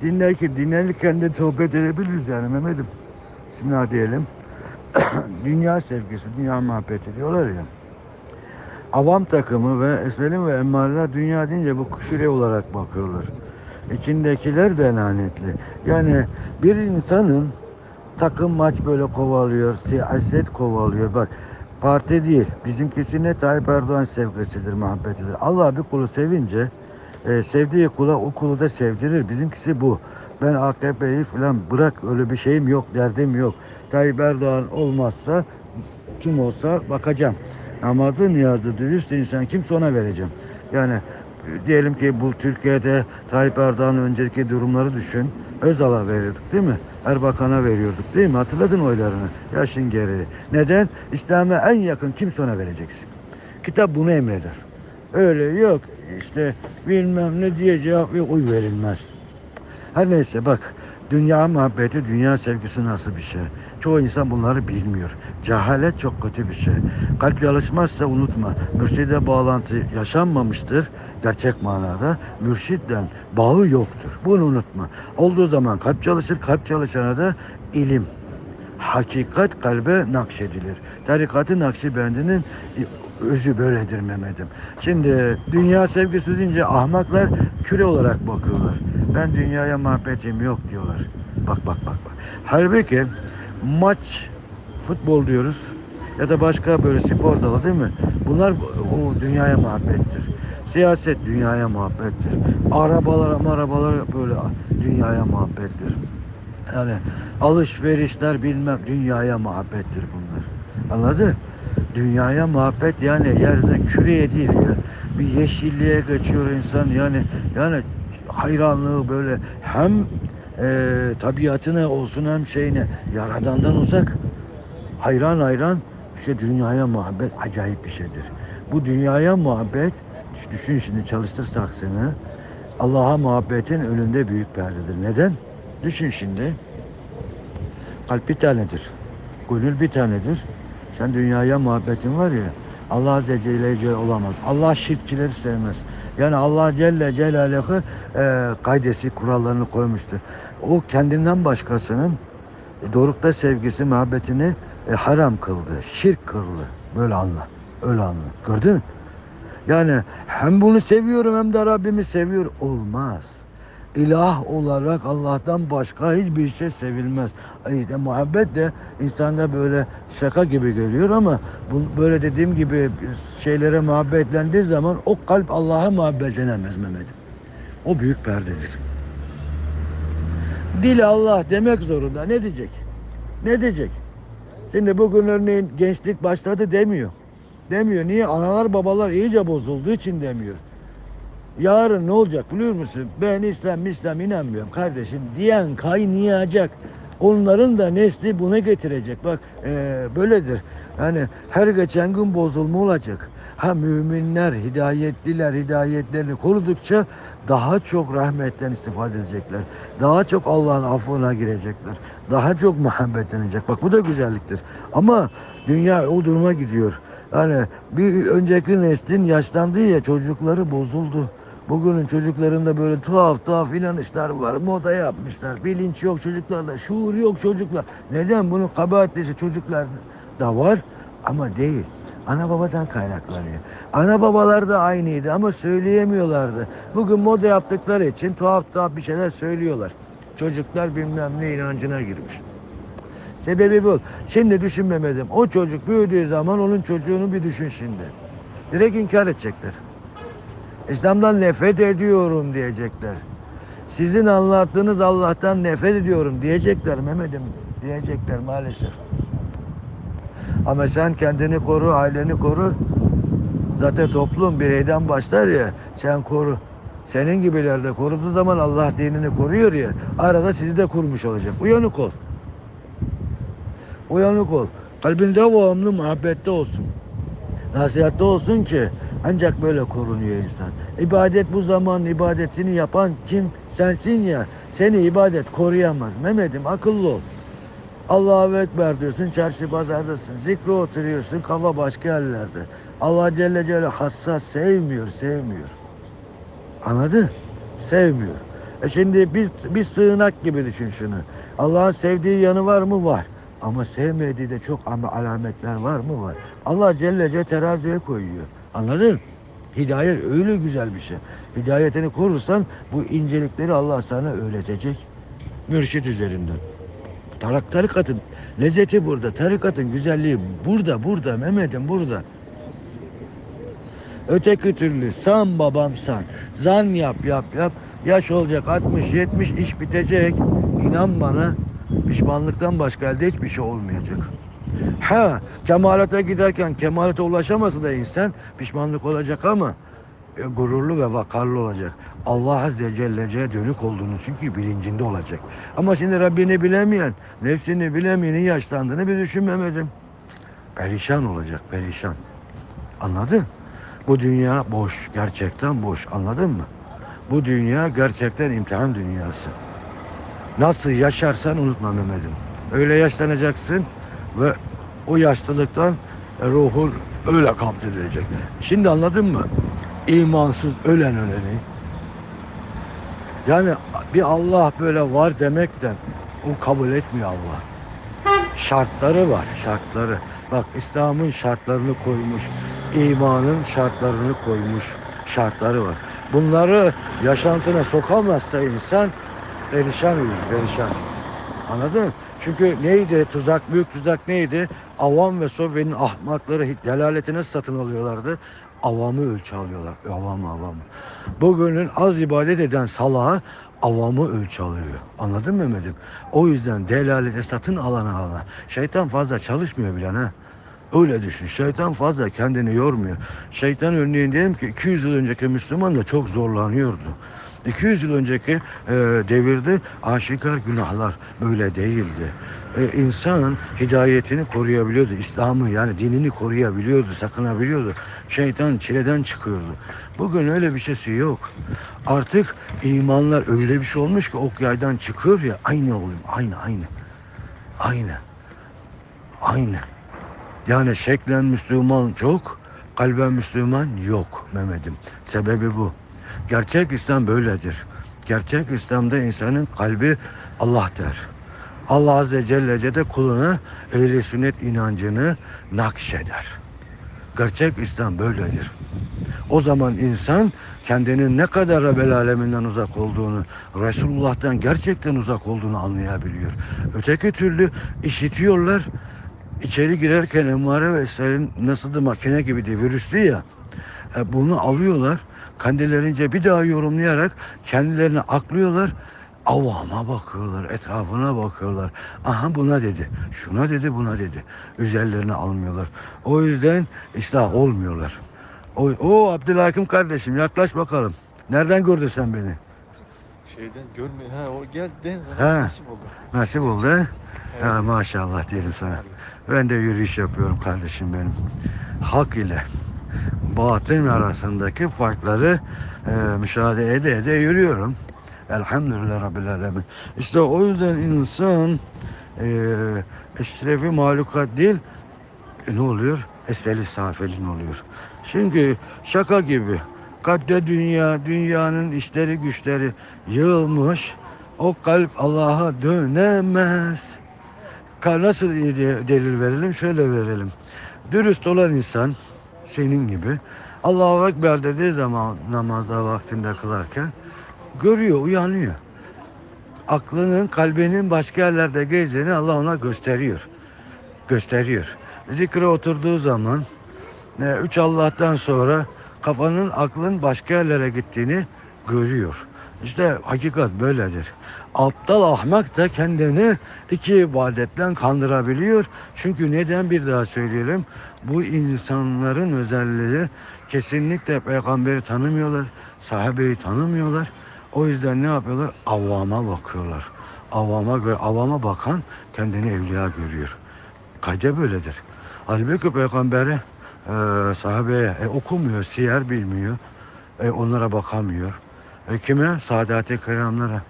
dinlerken, dinlerken de sohbet edebiliriz yani Mehmet'im. Bismillah diyelim. dünya sevgisi, dünya muhabbeti diyorlar ya. Avam takımı ve esvelim ve emmareler dünya deyince bu kuşure olarak bakıyorlar. İçindekiler de lanetli. Yani bir insanın takım maç böyle kovalıyor, siyaset kovalıyor. Bak parti değil. Bizimkisi ne Tayyip Erdoğan sevgisidir, muhabbetidir. Allah bir kulu sevince e, sevdiği kula o kulu da sevdirir. Bizimkisi bu. Ben AKP'yi falan bırak öyle bir şeyim yok, derdim yok. Tayyip Erdoğan olmazsa kim olsa bakacağım. Namadı, niyazı, dürüst insan kimse ona vereceğim. Yani diyelim ki bu Türkiye'de Tayyip Erdoğan'ın önceki durumları düşün. Özal'a veriyorduk değil mi? Erbakan'a veriyorduk değil mi? Hatırladın oylarını. Yaşın gereği. Neden? İslam'a en yakın kimse ona vereceksin. Kitap bunu emreder. Öyle yok işte bilmem ne diye cevap yok oy verilmez. Her neyse bak dünya muhabbeti, dünya sevgisi nasıl bir şey. Çoğu insan bunları bilmiyor. Cehalet çok kötü bir şey. Kalp çalışmazsa unutma. Mürşide bağlantı yaşanmamıştır. Gerçek manada mürşitten bağı yoktur. Bunu unutma. Olduğu zaman kalp çalışır. Kalp çalışana da ilim, hakikat kalbe nakşedilir. Tarikatı Nakşibendi'nin özü böyledir Mehmet'im. Şimdi dünya sevgisi deyince ahmaklar küre olarak bakıyorlar. Ben dünyaya muhabbetim yok diyorlar. Bak bak bak bak. Halbuki maç futbol diyoruz ya da başka böyle spor dalı değil mi? Bunlar o dünyaya muhabbettir. Siyaset dünyaya muhabbettir. Arabalar arabalar böyle dünyaya muhabbettir. Yani alışverişler bilmem dünyaya muhabbettir bunlar. Anladın? Dünyaya muhabbet yani yerde küreye değil ya. Bir yeşilliğe geçiyor insan yani yani hayranlığı böyle hem e, tabiatına olsun hem şeyine yaradandan uzak hayran hayran işte dünyaya muhabbet acayip bir şeydir. Bu dünyaya muhabbet düşün şimdi çalıştırsak seni Allah'a muhabbetin önünde büyük perdedir. Neden? Düşün şimdi. Kalp bir tanedir. Gönül bir tanedir. Sen dünyaya muhabbetin var ya Allah Azze Celle olamaz. Allah şirkçileri sevmez. Yani Allah Celle Celaluhu e, kaidesi, kurallarını koymuştur. O kendinden başkasının dorukta sevgisi, muhabbetini e, haram kıldı. Şirk kıldı. Böyle anla. Öyle anla. Gördün mü? Yani hem bunu seviyorum hem de Rabbimi seviyor. Olmaz. İlah olarak Allah'tan başka hiçbir şey sevilmez. İşte muhabbet de insanda böyle şaka gibi geliyor ama bu böyle dediğim gibi şeylere muhabbetlendiği zaman o kalp Allah'a muhabbetlenemez Mehmet'im. O büyük perdedir. Dil Allah demek zorunda. Ne diyecek? Ne diyecek? Şimdi bugün örneğin gençlik başladı demiyor. Demiyor. Niye? Analar babalar iyice bozulduğu için demiyor. Yarın ne olacak biliyor musun? Ben İslam İslam inanmıyorum kardeşim diyen kaynayacak. Onların da nesli buna getirecek. Bak e, böyledir. Yani her geçen gün bozulma olacak. Ha müminler, hidayetliler hidayetlerini korudukça daha çok rahmetten istifade edecekler. Daha çok Allah'ın affına girecekler. Daha çok muhabbetlenecek. Bak bu da güzelliktir. Ama dünya o duruma gidiyor. Yani bir önceki neslin yaşlandığı ya çocukları bozuldu. Bugünün çocuklarında böyle tuhaf tuhaf inanışlar var. Moda yapmışlar. Bilinç yok çocuklarda. Şuur yok çocuklar. Neden? Bunun kabahatlisi çocuklar da var ama değil. Ana babadan kaynaklanıyor. Ana babalar da aynıydı ama söyleyemiyorlardı. Bugün moda yaptıkları için tuhaf tuhaf bir şeyler söylüyorlar. Çocuklar bilmem ne inancına girmiş. Sebebi bu. Şimdi düşünmemedim. O çocuk büyüdüğü zaman onun çocuğunu bir düşün şimdi. Direkt inkar edecekler. İslam'dan nefret ediyorum diyecekler. Sizin anlattığınız Allah'tan nefret ediyorum diyecekler Mehmet'im. Diyecekler maalesef. Ama sen kendini koru, aileni koru. Zaten toplum bireyden başlar ya. Sen koru. Senin gibiler de koruduğu zaman Allah dinini koruyor ya. Arada sizi de kurmuş olacak. Uyanık ol. Uyanık ol. Kalbin devamlı muhabbette olsun. Nasihatte olsun ki ancak böyle korunuyor insan. İbadet bu zaman ibadetini yapan kim? Sensin ya. Seni ibadet koruyamaz. Mehmet'im akıllı ol. Allahu Ekber diyorsun, çarşı pazardasın. Zikre oturuyorsun, kafa başka yerlerde. Allah Celle Celle hassas sevmiyor, sevmiyor. Anladın? Sevmiyor. E şimdi bir, bir sığınak gibi düşün şunu. Allah'ın sevdiği yanı var mı? Var. Ama sevmediği de çok ama alametler var mı? Var. Allah Celle Celle teraziye koyuyor. Anladın? Hidayet öyle güzel bir şey. Hidayetini korursan bu incelikleri Allah sana öğretecek. Mürşit üzerinden. Tarak tarikatın lezzeti burada. Tarikatın güzelliği burada, burada. Mehmet'im burada. Öteki türlü san babam san. Zan yap yap yap. Yaş olacak 60 70 iş bitecek. İnan bana pişmanlıktan başka elde hiçbir şey olmayacak. Ha kemalete giderken kemalete ulaşaması da insan pişmanlık olacak ama e, gururlu ve vakarlı olacak. Allah Azze Celle'ye dönük olduğunu çünkü bilincinde olacak. Ama şimdi Rabbini bilemeyen, nefsini bilemeyenin yaşlandığını bir düşünmemedim. Perişan olacak, perişan. Anladın? Bu dünya boş, gerçekten boş. Anladın mı? Bu dünya gerçekten imtihan dünyası. Nasıl yaşarsan unutma Mehmet'im. Öyle yaşlanacaksın ve o yaşlılıktan ruhun öyle kaptırılacak. Şimdi anladın mı? İmansız ölen öleni. Yani bir Allah böyle var demekten o kabul etmiyor Allah. Şartları var, şartları. Bak İslam'ın şartlarını koymuş, imanın şartlarını koymuş, şartları var. Bunları yaşantına sokamazsa insan perişan olur, perişan. Anladın mı? Çünkü neydi tuzak, büyük tuzak neydi? Avam ve Sofya'nın ahmakları delaletine satın alıyorlardı. Avamı ölçü alıyorlar. Avamı avamı. Bugünün az ibadet eden salağı avamı ölçü alıyor. Anladın mı Mehmet'im? O yüzden delalete satın alana alana. Şeytan fazla çalışmıyor bile ha. Öyle düşün. Şeytan fazla kendini yormuyor. Şeytan örneğin diyelim ki 200 yıl önceki Müslüman da çok zorlanıyordu. 200 yıl önceki e, devirde aşikar günahlar böyle değildi. E, insan hidayetini koruyabiliyordu. İslam'ı yani dinini koruyabiliyordu, sakınabiliyordu. Şeytan çileden çıkıyordu. Bugün öyle bir şeysi yok. Artık imanlar öyle bir şey olmuş ki ok yaydan çıkıyor ya aynı oluyor. Aynı aynı. Aynı. Aynı. Yani şeklen Müslüman çok, kalben Müslüman yok Mehmet'im. Sebebi bu. Gerçek İslam böyledir. Gerçek İslam'da insanın kalbi Allah der. Allah Azze Celle de kuluna ehli sünnet inancını nakşeder. Gerçek İslam böyledir. O zaman insan kendinin ne kadar Rabbel Aleminden uzak olduğunu, Resulullah'tan gerçekten uzak olduğunu anlayabiliyor. Öteki türlü işitiyorlar, içeri girerken emmare ve eserin nasıldı makine gibiydi, virüslü ya. E, bunu alıyorlar, kendilerince bir daha yorumlayarak kendilerini aklıyorlar. Avama bakıyorlar, etrafına bakıyorlar. Aha buna dedi, şuna dedi, buna dedi. Üzerlerine almıyorlar. O yüzden ıslah olmuyorlar. O, o Abdülhakim kardeşim yaklaş bakalım. Nereden gördün sen beni? Şeyden görmüyor. Ha o geldi. Ha. Nasip oldu. Nasip oldu? Evet. Ha, maşallah diyelim sana. Ben de yürüyüş yapıyorum kardeşim benim. Hak ile batın arasındaki farkları e, müşahede ede ede yürüyorum. Elhamdülillah Rabbil Alemin. İşte o yüzden insan e, eşrefi mahlukat değil e, ne oluyor? Esfeli safilin oluyor. Çünkü şaka gibi kalpte dünya, dünyanın işleri güçleri yığılmış. O kalp Allah'a dönemez. Nasıl de- delil verelim? Şöyle verelim. Dürüst olan insan senin gibi Allahu Ekber dediği zaman namazda vaktinde kılarken görüyor, uyanıyor. Aklının, kalbinin başka yerlerde gezdiğini Allah ona gösteriyor. Gösteriyor. Zikre oturduğu zaman e, üç Allah'tan sonra kafanın, aklın başka yerlere gittiğini görüyor. İşte hakikat böyledir. Aptal ahmak da kendini iki ibadetle kandırabiliyor. Çünkü neden bir daha söyleyelim. Bu insanların özelliği kesinlikle peygamberi tanımıyorlar. Sahabeyi tanımıyorlar. O yüzden ne yapıyorlar? Avvama bakıyorlar. Avvama göre avvama bakan kendini evliya görüyor. Kayda böyledir. Halbuki peygambere e, sahabeye e, okumuyor, siyer bilmiyor. E, onlara bakamıyor. E, kime? Saadat-ı kiramlara.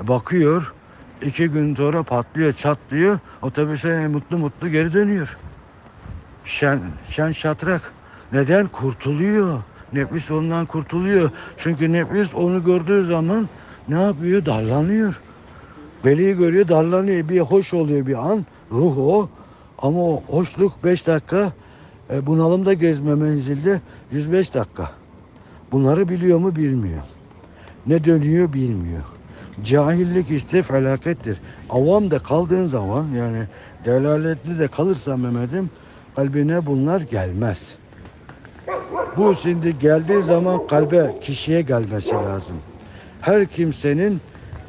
E, bakıyor. iki gün sonra patlıyor, çatlıyor. Otobüse mutlu mutlu geri dönüyor. Şen, şen şatrak. Neden? Kurtuluyor. Nefis ondan kurtuluyor. Çünkü nefis onu gördüğü zaman ne yapıyor? Darlanıyor. Veliyi görüyor darlanıyor. Bir hoş oluyor bir an. Ruh o. Ama o hoşluk 5 dakika. E, bunalımda gezme menzilde 105 dakika. Bunları biliyor mu bilmiyor. Ne dönüyor bilmiyor. Cahillik işte felakettir. Avam da kaldığın zaman yani delaletli de kalırsa Mehmet'im kalbine bunlar gelmez. Bu şimdi geldiği zaman kalbe kişiye gelmesi lazım. Her kimsenin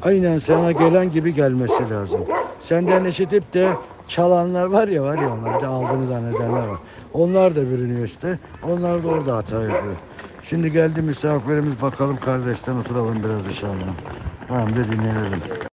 aynen sana gelen gibi gelmesi lazım. Senden işitip de çalanlar var ya var ya onlar de aldığını zannedenler var. Onlar da bürünüyor işte. Onlar da orada hata yapıyor. Şimdi geldi misafirimiz bakalım kardeşten oturalım biraz inşallah. Hem de dinlenelim.